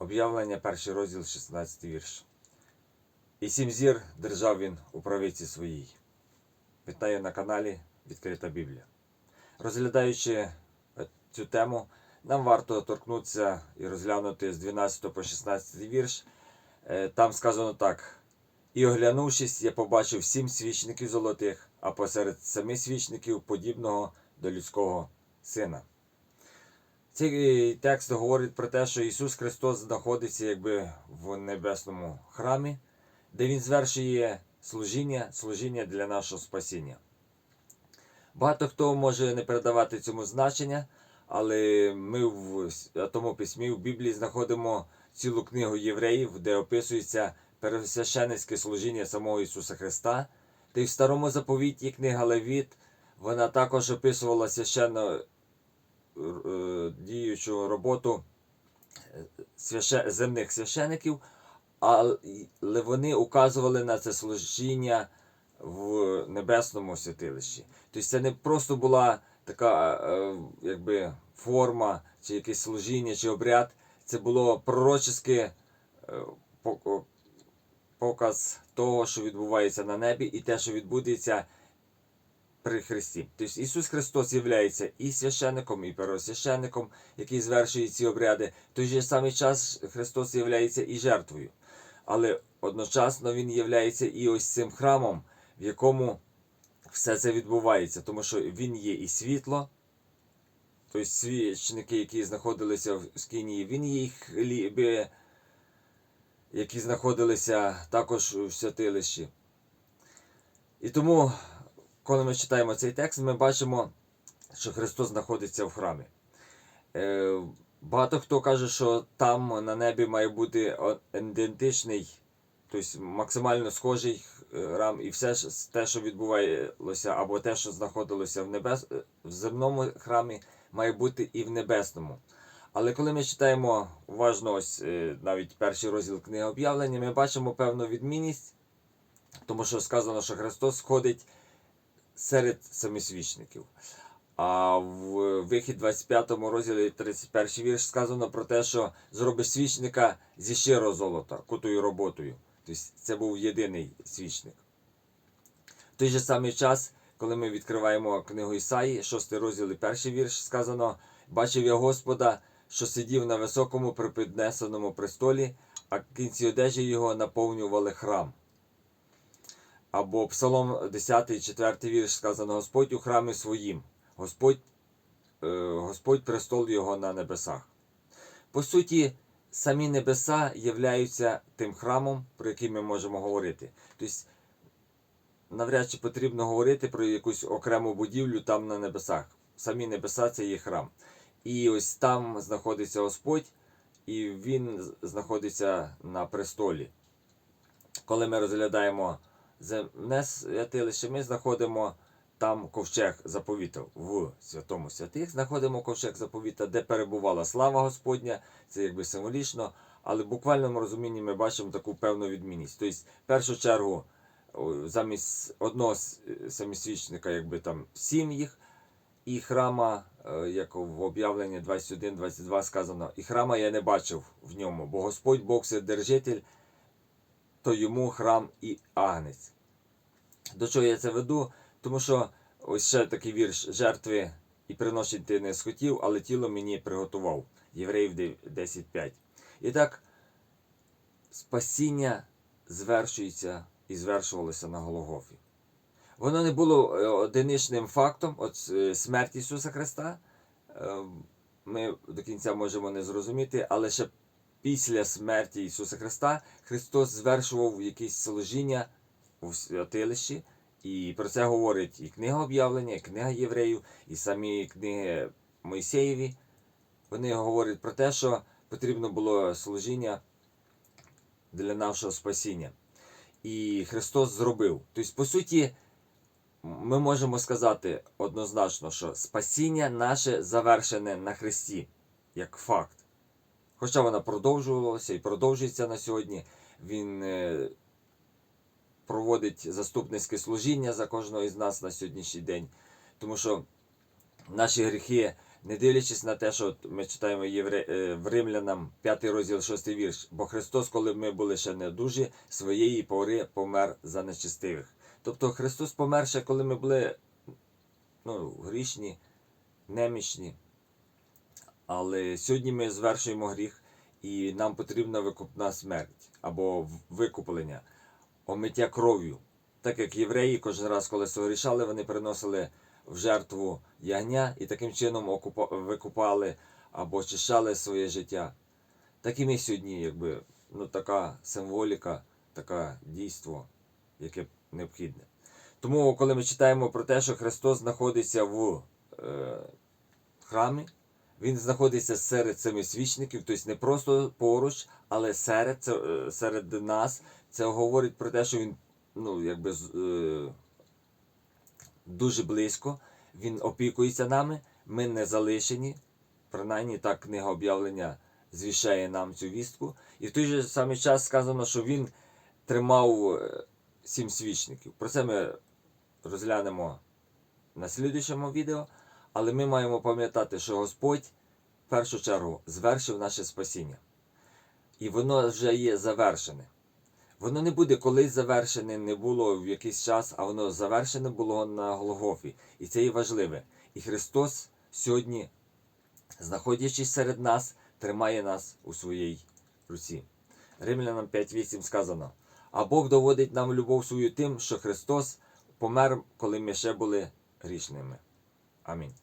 Об'явлення, перший розділ, 16 вірш. І сім зір держав він у правиці своїй. Вітаю на каналі Відкрита Біблія. Розглядаючи е, цю тему, нам варто торкнутися і розглянути з 12 по 16 вірш. Е, Там сказано так. І оглянувшись, я побачив сім свічників золотих, а посеред семи свічників подібного до людського сина. Цей текст говорить про те, що Ісус Христос знаходиться якби в небесному храмі, де Він звершує служіння, служіння для нашого спасіння. Багато хто може не передавати цьому значення, але ми в тому письмі в Біблії знаходимо цілу книгу євреїв, де описується первосвященницьке служіння самого Ісуса Христа. Та й в старому заповіті книга Левіт, вона також описувала священно е, діючу роботу е, земних священиків, але вони указували на це служіння в небесному святилищі. Тобто це не просто була така е, якби форма, чи якесь служіння, чи обряд. Це було пророчеske е, показ того, що відбувається на небі, і те, що відбудеться при Христі. Тобто Ісус Христос є і священником, і первосвященником, який звершує ці обряди. Той же самий час Христос є і жертвою. Але одночасно Він є і ось цим храмом, в якому все це відбувається, тому що Він є і світло. Тобто свічники, які знаходилися в Скинії, він є і хліби, які знаходилися також у святилищі. І тому, коли ми читаємо цей текст, ми бачимо, що Христос знаходиться в храмі. Е, Багато хто каже, що там на небі має бути ідентичний, тобто максимально схожий храм, і все ж те, що відбувалося, або те, що знаходилося в, небес... в земному храмі, має бути і в небесному. Але коли ми читаємо уважно ось е, навіть перший розділ книги об'явлення, ми бачимо певну відмінність, тому що сказано, що Христос сходить серед семисвічників. А в вихід 25 розділі 31 вірш сказано про те, що зробиш свічника зі щирого золота, кутою роботою. Тобто це був єдиний свічник. В той же самий час, коли ми відкриваємо книгу Ісаї, 6 розділ і перший вірш, сказано: бачив я Господа, що сидів на високому припіднесеному престолі, а кінці одежі його наповнювали храм. Або Псалом 10, 4 вірш сказано: Господь у храмі своїм, Господь, е, Господь престол його на небесах. По суті, самі небеса являються тим храмом, про який ми можемо говорити. Тобто, навряд чи потрібно говорити про якусь окрему будівлю там на небесах. Самі небеса це є храм. І ось там знаходиться Господь, і Він знаходиться на престолі. Коли ми розглядаємо земне святилище, ми знаходимо там ковчег заповіта в святому святих, знаходимо ковчег заповіта, де перебувала слава Господня, це якби символічно, але в буквальному розумінні ми бачимо таку певну відмінність. Тобто, в першу чергу, замість одного самісвічника, якби там сім їх, і храма, е, як в об'явленні 21-22 сказано, і храма я не бачив в ньому, бо Господь Бог Вседержитель, то йому храм і агнець. До чого я це веду? Тому що ось ще такий вірш жертви і приношень ти не схотів, але тіло мені приготував. Євреїв 10.5. І так, спасіння звершується і звершувалося на Гологофі. Воно не було е, одиничним фактом, от е, смерть Ісуса Христа. Е, Ми до кінця можемо не зрозуміти, але ще після смерті Ісуса Христа Христос звершував якісь служіння у святилищі, і про це говорить і книга об'явлення, і книга євреїв, і самі книги Мойсеєві. Вони говорять про те, що потрібно було служіння для нашого спасіння. І Христос зробив. Тобто, по суті, ми можемо сказати однозначно, що спасіння наше завершене на Христі, як факт. Хоча вона продовжувалася і продовжується на сьогодні. Він е, проводить заступницьке служіння за кожного із нас на сьогоднішній день. Тому що наші гріхи Не дивлячись на те, що ми читаємо е, в Римлянам 5 розділ 6 вірш. Бо Христос, коли ми були ще не дужі, своєї пори помер за нечистивих. Тобто Христос помер ще, коли ми були ну, грішні, немічні. Але сьогодні ми звершуємо гріх, і нам потрібна викупна смерть або викуплення, омиття кров'ю. Так як євреї кожен раз, коли согрішали, вони приносили в жертву ягня і таким чином викупали або очищали своє життя. Так і ми сьогодні, якби, ну, така символіка, таке дійство, яке необхідне. Тому, коли ми читаємо про те, що Христос знаходиться в е, храмі, Він знаходиться серед семи свічників, тобто не просто поруч, але серед, е, серед нас. Це говорить про те, що він ну, якби, е, дуже близько, він опікується нами, ми не залишені. Принаймні так книга об'явлення звіщає нам цю вістку. І в той же самий час сказано, що він тримав е, сім свічників. Про це ми розглянемо на слідуючому відео. Але ми маємо пам'ятати, що Господь в першу чергу звершив наше спасіння. І воно вже є завершене. Воно не буде колись завершене, не було в якийсь час, а воно завершене було на Голгофі. І це є важливе. І Христос сьогодні, знаходячись серед нас, тримає нас у своїй руці. Римлянам 5.8 сказано: А Бог доводить нам любов свою тим, що Христос помер, коли ми ще були грішними. Amén.